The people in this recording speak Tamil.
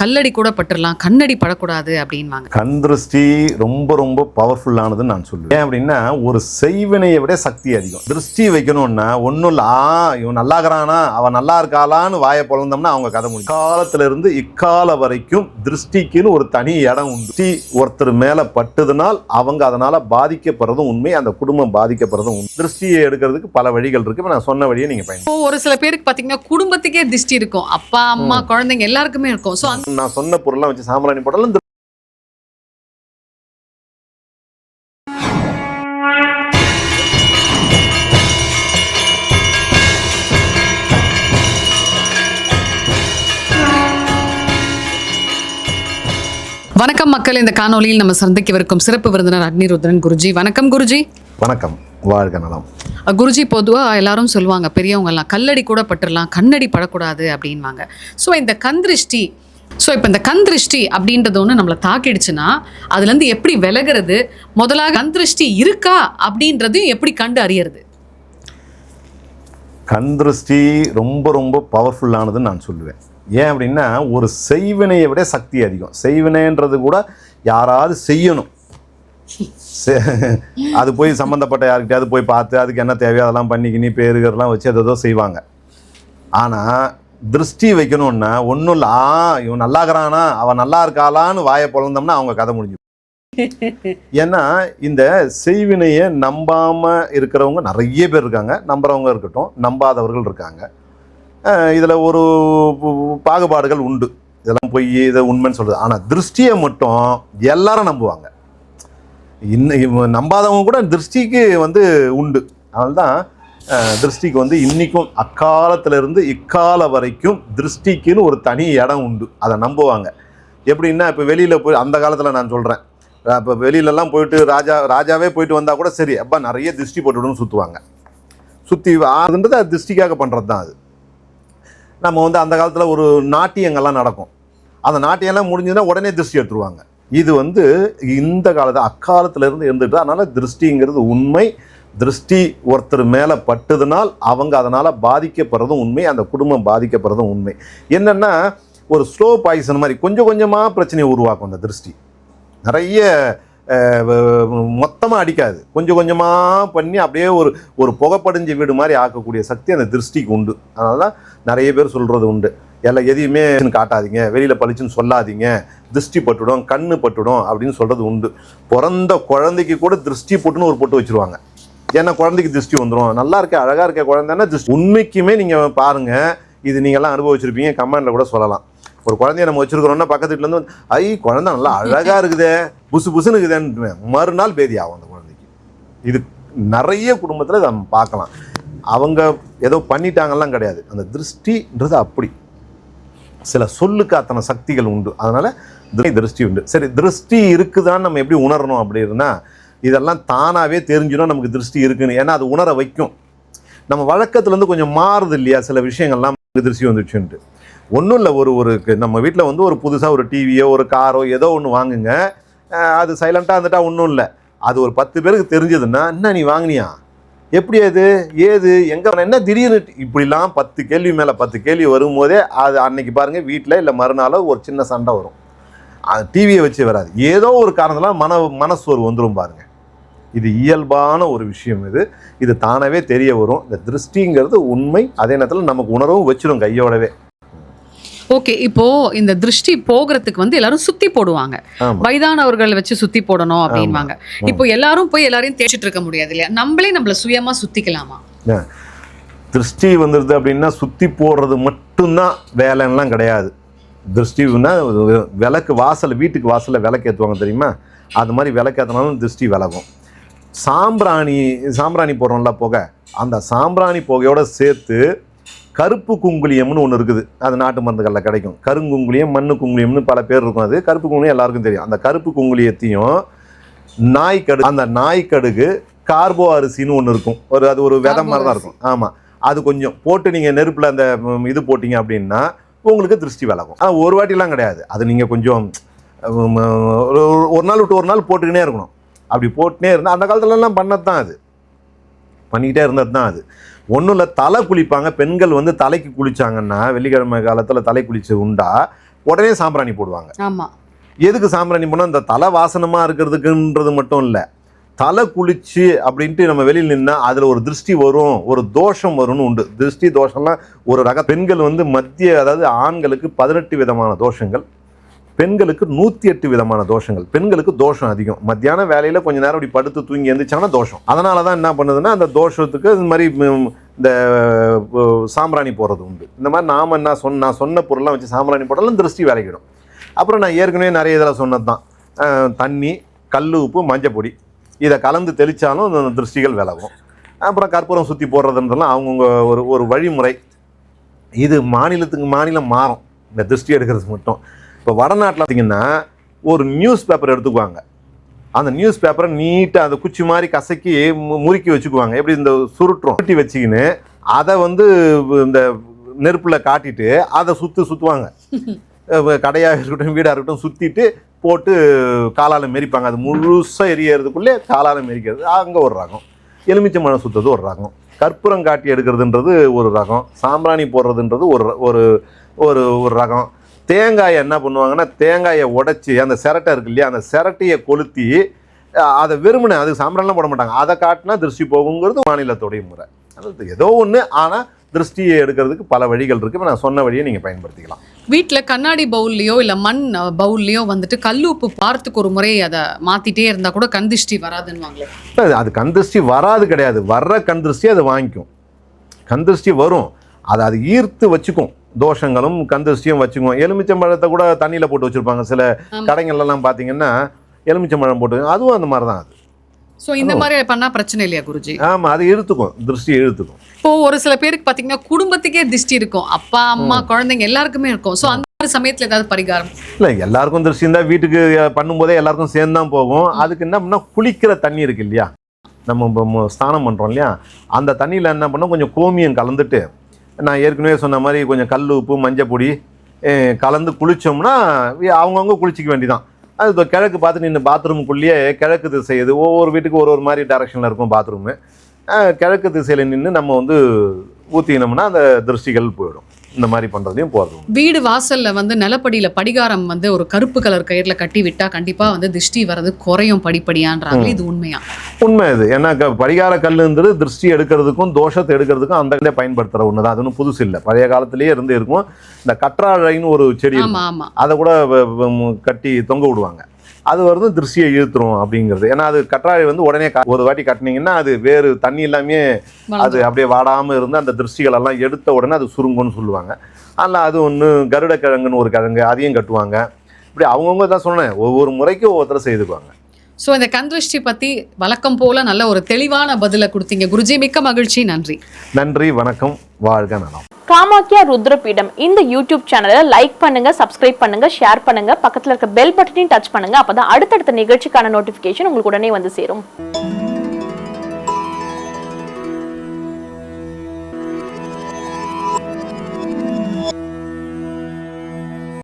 கல்லடி கூட பட்டுறலாம் கண்ணடி படக்கூடாது அப்படின்வாங்க. கண் திருஷ்டி ரொம்ப ரொம்ப பவர்ஃபுல்லானதுன்னு நான் சொல்லுவேன். ஏன் அப்படின்னா ஒரு செய்வினையை விட சக்தி அதிகம். திருஷ்டி வைக்கணும்னா ஒன்றும் இல்லை ஆ இவன் நல்லா இருக்கிறானா அவன் நல்லா இருக்காளான்னு வாயை பிறந்தோம்னா அவங்க கதை முடியும். காலத்துல இருந்து இக்கால வரைக்கும் திருஷ்டிக்குன்னு ஒரு தனி இடம் உண்டு. திருஷ்டி ஒருத்தர் மேல பட்டுதுனால் அவங்க அதனால பாதிக்கப்படுறதும் உண்மை அந்த குடும்பம் பாதிக்கப்படுறதும் உண்மை. திருஷ்டியை எடுக்கிறதுக்கு பல வழிகள் இருக்கு. நான் சொன்ன வழியை நீங்க பயன்படுத்தலாம் இப்போ ஒரு சில பேருக்கு பாத்தீங்கன்னா குடும்பத்துக்கே திஷ்டி இருக்கும். அப்பா அம்மா குழந்தைங்க எல்லாருக்குமே இருக்கும். ஸோ நான் சொன்ன பொருள்லாம் வச்சு சாம்பிராணி போட்டாலும் இந்த வணக்கம் மக்கள் இந்த காணொளியில் நம்ம சந்திக்கவிருக்கும் சிறப்பு விருந்தினர் அக்னிருத்ரன் குருஜி. வணக்கம் குருஜி. வணக்கம். வாழ்க நலம். குருஜி பொதுவாக எல்லாரும் சொல்லுவாங்க பெரியவங்க எல்லாம் கல்லடி கூட பட்டுறலாம் கண்ணடி படக்கூடாது அப்படின்வாங்க. ஸோ இந்த கந்திருஷ்டி ஸோ இப்போ இந்த கந்திருஷ்டி அப்படின்றது ஒன்று நம்மளை தாக்கிடுச்சுன்னா அதுலேருந்து எப்படி விலகிறது? முதலாக கந்திருஷ்டி இருக்கா அப்படின்றதையும் எப்படி கண்டு அறியறது? கண் திருஷ்டி ரொம்ப ரொம்ப பவர்ஃபுல்லானதுன்னு நான் சொல்லுவேன். ஏன் அப்படின்னா ஒரு செய்வினையை விட சக்தி அதிகம். செய்வினைன்றது கூட யாராவது செய்யணும். செ- அது போய் சம்மந்தப்பட்ட யாருக்கிட்டையாவது போய் பார்த்து அதுக்கு என்ன தேவையோ அதெல்லாம் பண்ணிக்கினி பேருகர்லாம் வச்சு அதை ஏதோ செய்வாங்க. ஆனால் திருஷ்டி வைக்கணும்னா ஒன்றும் இல்லை ஆ இவன் நல்லா இருக்கிறானா அவன் நல்லா இருக்காளான்னு வாயை பிறந்தோம்னா அவங்க கதை முடிஞ்சு ஏன்னா இந்த செய்வினையை நம்பாம இருக்கிறவங்க நிறைய பேர் இருக்காங்க. நம்புறவங்க இருக்கட்டும் நம்பாதவர்கள் இருக்காங்க. இதுல ஒரு பாகுபாடுகள் உண்டு. இதெல்லாம் பொய் இதை உண்மைன்னு சொல்றது. ஆனா திருஷ்டியை மட்டும் எல்லாரும் நம்புவாங்க. இன்னும் நம்பாதவங்க கூட திருஷ்டிக்கு வந்து உண்டு. அதனால்தான் திருஷ்டிக்கு வந்து இன்னைக்கும் அக்காலத்திலேருந்து இக்கால வரைக்கும் திருஷ்டிக்குன்னு ஒரு தனி இடம் உண்டு. அதை நம்புவாங்க. எப்படின்னா இப்போ வெளியில் போய் அந்த காலத்தில் நான் சொல்கிறேன் இப்போ வெளியிலலாம் போயிட்டு ராஜா ராஜாவே போயிட்டு வந்தால் கூட சரி அப்பா நிறைய திருஷ்டி போட்டுவிடுன்னு சுற்றுவாங்க சுற்றி அதுன்றது அது திருஷ்டிக்காக பண்ணுறது தான் அது. நம்ம வந்து அந்த காலத்தில் ஒரு நாட்டியங்கள்லாம் நடக்கும். அந்த நாட்டியம்லாம் முடிஞ்சதுன்னா உடனே திருஷ்டி எடுத்துருவாங்க. இது வந்து இந்த காலத்து அக்காலத்தில் இருந்து இருந்துட்டு அதனால் திருஷ்டிங்கிறது உண்மை. திருஷ்டி ஒருத்தர் மேலே பட்டுதுனால் அவங்க அதனால் பாதிக்கப்படுறதும் உண்மை அந்த குடும்பம் பாதிக்கப்படுறதும் உண்மை. என்னென்னா ஒரு ஸ்லோ பாய்சன் மாதிரி கொஞ்சம் கொஞ்சமாக பிரச்சனையை உருவாக்கும் அந்த திருஷ்டி. நிறைய மொத்தமாக அடிக்காது. கொஞ்சம் கொஞ்சமாக பண்ணி அப்படியே ஒரு ஒரு புகைப்படிஞ்ச வீடு மாதிரி ஆக்கக்கூடிய சக்தி அந்த திருஷ்டிக்கு உண்டு. அதனால தான் நிறைய பேர் சொல்கிறது உண்டு. எல்லாம் எதையுமே காட்டாதீங்க. வெளியில் பளிச்சுன்னு சொல்லாதீங்க. திருஷ்டி பட்டுடும் கண்ணு பட்டுடும் அப்படின்னு சொல்கிறது உண்டு. பிறந்த குழந்தைக்கு கூட திருஷ்டி போட்டுன்னு ஒரு பொட்டு வச்சிருவாங்க. ஏன்னா குழந்தைக்கு திருஷ்டி வந்துடும் நல்லா இருக்க அழகாக இருக்க குழந்தைன்னா திருஷ்டி. உண்மைக்குமே நீங்கள் பாருங்கள் இது நீங்கள்லாம் அனுபவிச்சிருப்பீங்க. கமெண்டில் கூட சொல்லலாம். ஒரு குழந்தைய நம்ம வச்சுருக்கிறோம்னா பக்கத்து வீட்டில் இருந்து வந்து, ஐ குழந்தை நல்லா அழகாக இருக்குதே புசு புசுன்னு இருக்குதேன்னு மறுநாள் பேதி ஆகும் அந்த குழந்தைக்கு. இது நிறைய குடும்பத்தில் நம்ம பார்க்கலாம். அவங்க ஏதோ பண்ணிட்டாங்கலாம் கிடையாது. அந்த திருஷ்டின்றது அப்படி. சில சொல்லுக்கு அத்தனை சக்திகள் உண்டு. அதனால் திருஷ்டி உண்டு. சரி திருஷ்டி இருக்குதான்னு நம்ம எப்படி உணரணும் அப்படின்னா இதெல்லாம் தானாகவே தெரிஞ்சிடும் நமக்கு திருஷ்டி இருக்குன்னு. ஏன்னா அது உணர வைக்கும். நம்ம வழக்கத்துலேருந்து கொஞ்சம் மாறுது இல்லையா? சில விஷயங்கள்லாம் நமக்கு திருஷ்டி வந்துச்சுன்ட்டு. ஒன்றும் இல்லை ஒரு ஒரு நம்ம வீட்டில் வந்து ஒரு புதுசாக ஒரு டிவியோ ஒரு காரோ ஏதோ ஒன்று வாங்குங்க. அது சைலண்ட்டாக இருந்துட்டா ஒன்றும் இல்லை. அது ஒரு பத்து பேருக்கு தெரிஞ்சதுன்னா என்ன நீ வாங்கினியா? எப்படி அது? ஏது? எங்கே என்ன திடீர்னு இப்படிலாம் பத்து கேள்வி மேலே பத்து கேள்வி வரும்போதே அது அன்னைக்கு பாருங்கள் வீட்டில் இல்லை மறுநாளோ ஒரு சின்ன சண்டை வரும். டிவியை வச்சு வராது. ஏதோ ஒரு காரணத்தில் மன மனசோர்வு வந்துடும் பாருங்கள் இது இயல்பான ஒரு விஷயம் இது. இது தானாகவே தெரிய வரும். இந்த திருஷ்டிங்கிறது உண்மை. அதே நேரத்தில் நமக்கு உணரவும் வச்சிடும் கையோடவே. ஓகே இப்போ இந்த திருஷ்டி போகிறதுக்கு வந்து எல்லாரும் சுத்தி போடுவாங்க. வயதானவர்கள் வச்சு சுத்தி போடணும் அப்படின்வாங்க. இப்போ எல்லாரும் போய் எல்லாரையும் தேய்ச்சிட்டு இருக்க முடியாது இல்லையா? நம்மளே நம்மள சுயமா சுத்திக்கலாமா? திருஷ்டி வந்துடுது அப்படின்னா சுற்றி போடுறது மட்டும்தான் வேலைன்னெலாம் கிடையாது. திருஷ்டின்னா விளக்கு வாசல் வீட்டுக்கு வாசலில் விளக்கு ஏற்றுவாங்க தெரியுமா? அது மாதிரி விளக்கு ஏற்றினாலும் திருஷ்டி விலகும். சாம்பிராணி சாம்பிராணி போடுறோம்ல புகை அந்த சாம்பிராணி புகையோட சேர்த்து கருப்பு குங்குளியம்னு ஒன்று இருக்குது. அது நாட்டு மருந்துகளில் கிடைக்கும். கருங்குங்குளியம் மண்ணு குங்குளியம்னு பல பேர் இருக்கும். அது கருப்பு குங்குளியம் எல்லாருக்கும் தெரியும். அந்த கருப்பு குங்குளியத்தையும் நாய்க்கடு அந்த நாய்க்கடுகு கார்போ அரிசின்னு ஒன்று இருக்கும். ஒரு அது ஒரு விதை மாதிரி தான். இருக்கும். ஆமாம் அது கொஞ்சம் போட்டு நீங்கள் நெருப்பில் அந்த இது போட்டீங்க அப்படின்னா உங்களுக்கு திருஷ்டி விலகும். ஆனால் ஒரு வாட்டிலாம் கிடையாது. அது நீங்கள் கொஞ்சம் ஒரு நாள் விட்டு ஒரு நாள் போட்டுக்கினே இருக்கணும். அப்படி போட்டுனே இருந்தால் அந்த காலத்துலலாம் பண்ணது தான் அது. பண்ணிக்கிட்டே இருந்தது தான் அது. ஒன்றும் இல்லை தலை குளிப்பாங்க. பெண்கள் வந்து தலைக்கு குளிச்சாங்கன்னா வெள்ளிக்கிழமை காலத்தில் தலை குளிச்சு உண்டா உடனே சாம்பிராணி போடுவாங்க. ஆமா. எதுக்கு சாம்பிராணி போனால் இந்த தலை வாசனமாக இருக்கிறதுக்குன்றது மட்டும் இல்லை. தலை குளிச்சு அப்படின்ட்டு நம்ம வெளியில் நின்னா அதில் ஒரு திருஷ்டி வரும் ஒரு தோஷம் வரும்னு உண்டு. திருஷ்டி தோஷம்லாம் ஒரு ரக பெண்கள் வந்து மத்திய அதாவது ஆண்களுக்கு பதினெட்டு விதமான தோஷங்கள். பெண்களுக்கு நூற்றி எட்டு விதமான தோஷங்கள். பெண்களுக்கு தோஷம் அதிகம். மத்தியான வேலையில் கொஞ்சம் நேரம் இப்படி படுத்து தூங்கி எழுந்திரிச்சாங்கன்னா தோஷம். அதனால தான் என்ன பண்ணுதுன்னா அந்த தோஷத்துக்கு இந்த மாதிரி இந்த சாம்பிராணி போடுறது உண்டு. இந்த மாதிரி நாம் என்ன சொன்ன நான் சொன்ன பொருள்லாம் வச்சு சாம்பிராணி போட்டாலும் திருஷ்டி வேலைக்கிடும் அப்புறம் நான் ஏற்கனவே நிறைய இதில் சொன்னது தான் தண்ணி கல் உப்பு மஞ்சப்பொடி இதை கலந்து தெளித்தாலும் அந்த திருஷ்டிகள் விலகும். அப்புறம் கற்பூரம் சுற்றி போடுறதுன்றலாம் அவங்கவுங்க ஒரு ஒரு வழிமுறை. இது மாநிலத்துக்கு மாநிலம் மாறும். இந்த திருஷ்டி எடுக்கிறது மட்டும். இப்போ வடநாட்டில் பார்த்தீங்கன்னா ஒரு நியூஸ் பேப்பர் எடுத்துக்குவாங்க. அந்த நியூஸ் பேப்பரை நீட்டாக அந்த குச்சி மாதிரி கசக்கி மு- முறுக்கி வச்சுக்குவாங்க. எப்படி இந்த சுருட்டுறோம்? சுருட்டி வச்சுக்கின்னு அதை வந்து இந்த நெருப்பில் காட்டிட்டு அதை சுற்று சுற்றுவாங்க கடையாக இருக்கட்டும் வீடாக இருக்கட்டும் சுற்றிட்டு போட்டு காலால் மெரிப்பாங்க. அது முழுசாக எரியறதுக்குள்ளே காலால் மெரிக்கிறது. அங்கே ஒரு ரகம். எலுமிச்சை மழை சுற்றுறது ஒரு ரகம். கற்பூரம் காட்டி எடுக்கிறதுன்றது ஒரு ரகம். சாம்பிராணி போடுறதுன்றது ஒரு ஒரு ஒரு ஒரு ரகம். தேங்காயை என்ன பண்ணுவாங்கன்னா தேங்காயை உடைச்சி அந்த சிரட்டை இருக்கு இல்லையா அந்த சிரட்டையை கொளுத்தி அதை வெறுமனே அது சாம்பிராணிலாம் போட மாட்டாங்க. அதை காட்டினா திருஷ்டி போகுங்கிறது மாநிலத்துடைய முறை. அதாவது ஏதோ ஒன்று ஆனால் திருஷ்டியை எடுக்கிறதுக்கு பல வழிகள் இருக்குது இப்ப நான் சொன்ன வழியை நீங்கள் பயன்படுத்திக்கலாம். வீட்ல கண்ணாடி பவுல்லையோ இல்ல மண் பவுல்லையோ வந்துட்டு கல்லுப்பு வாரத்துக்கு ஒரு முறை அதை மாத்திட்டே இருந்தா கூட கண் திருஷ்டி வராதுன்னுவாங்களே. அது அது கண் திருஷ்டி வராது கிடையாது. வர்ற கண் திருஷ்டி அது வாங்கிக்கும். கண் திருஷ்டி வரும். அதை அது ஈர்த்து வச்சுக்கும். தோஷங்களும் கண் திருஷ்டியும் வச்சுக்கும் எலுமிச்சம்பழத்தை கூட தண்ணியில் போட்டு வச்சுருப்பாங்க. சில. கடைங்கள்லாம் பார்த்தீங்கன்னா எலுமிச்சம்பழம் போட்டு அதுவும் அந்த மாதிரி தான் அது. சோ இந்த மாதிரி பண்ணா பிரச்சனை இல்லையா குருஜி? ஆமாம் அது இழுத்துக்கும். திருஷ்டியை இழுத்துக்கும். இப்போ ஒரு சில பேருக்கு பாத்தீங்கன்னா குடும்பத்துக்கே திருஷ்டி இருக்கும். அப்பா அம்மா குழந்தைங்க எல்லாருக்குமே இருக்கும். சோ அந்த மாதிரி சமயத்துல ஏதாவது பரிகாரம்? இல்லை எல்லாருக்கும் திருஷ்டி இருந்தால் வீட்டுக்கு பண்ணும்போதே எல்லாருக்கும் சேர்ந்து தான் போகும் அதுக்கு என்ன பண்ணால் குளிக்கிற தண்ணி இருக்கு இல்லையா? நம்ம ஸ்நானம் பண்ணுறோம் இல்லையா? அந்த தண்ணியில் என்ன பண்ணோம்? கொஞ்சம் கோமியம் கலந்துட்டு நான் ஏற்கனவே சொன்ன மாதிரி கொஞ்சம் கல் உப்பு மஞ்சள் பொடி கலந்து குளித்தோம்னா அவங்கவுங்க குளிச்சிக்க வேண்டிதான். அது இப்போ கிழக்கு பார்த்து நின்று பாத்ரூமுக்குள்ளேயே கிழக்கு திசையுது ஒவ்வொரு வீட்டுக்கு ஒரு ஒரு மாதிரி டைரக்ஷனில் இருக்கும் பாத்ரூமு கிழக்கு திசையில் நின்று நம்ம வந்து ஊற்றினோம்னா அந்த திருஷ்டிகள் போயிடும். இந்த மாதிரி பண்ணுறதையும் போகிறது வீடு வாசல்ல வந்து நிலப்படியில படிகாரம் வந்து ஒரு கருப்பு கலர் கயிறுல கட்டி விட்டா கண்டிப்பா வந்து திருஷ்டி வர்றது குறையும் படிப்படியான்றாங்க. இது உண்மையா? உண்மை இது. ஏன்னா பரிகார கல்லுன்றது திருஷ்டி எடுக்கிறதுக்கும் தோஷத்தை எடுக்கிறதுக்கும் அந்த கல்லே பயன்படுத்துகிற ஒன்று தான் அது ஒன்றும் புதுசு இல்லை. பழைய காலத்திலேயே இருந்து இருக்கும். இந்த கற்றாழைன்னு ஒரு செடி அதை கூட கட்டி தொங்க விடுவாங்க. அது வந்து திருஷ்டியை இழுத்துரும் அப்படிங்கிறது. ஏன்னா அது கற்றாழை வந்து உடனே ஒரு வாட்டி கட்டினீங்கன்னா அது வேறு தண்ணி இல்லாமே அது. அப்படியே வாடாமல் இருந்து அந்த திருஷ்டிகள் எல்லாம் எடுத்த உடனே அது சுருங்கும்னு சொல்லுவாங்க. அதில் அது ஒன்று கருட கிழங்குன்னு ஒரு கிழங்கு அதையும் கட்டுவாங்க. இப்படி அவங்கவுங்க தான் சொன்னேன் ஒவ்வொரு முறைக்கும் ஒவ்வொருத்தர் செய்துக்குவாங்க. சோ இந்த கண் திருஷ்டி பத்தி வழக்கம் போல நல்ல ஒரு தெளிவான பதில கொடுத்தீங்க. குருஜி மிக்க மகிழ்ச்சி. நன்றி. நன்றி வணக்கம். வாழ்க நலம். காமாக்கியா ருத்ரபீடம் இந்த யூடியூப் சேனலை லைக் பண்ணுங்க சப்ஸ்கிரைப் பண்ணுங்க ஷேர் பண்ணுங்க பக்கத்துல இருக்க பெல் பட்டனையும் டச் பண்ணுங்க. அப்பதான் அடுத்தடுத்த நிகழ்ச்சிக்கான நோட்டிபிகேஷன் உங்களுக்கு உடனே வந்து சேரும்.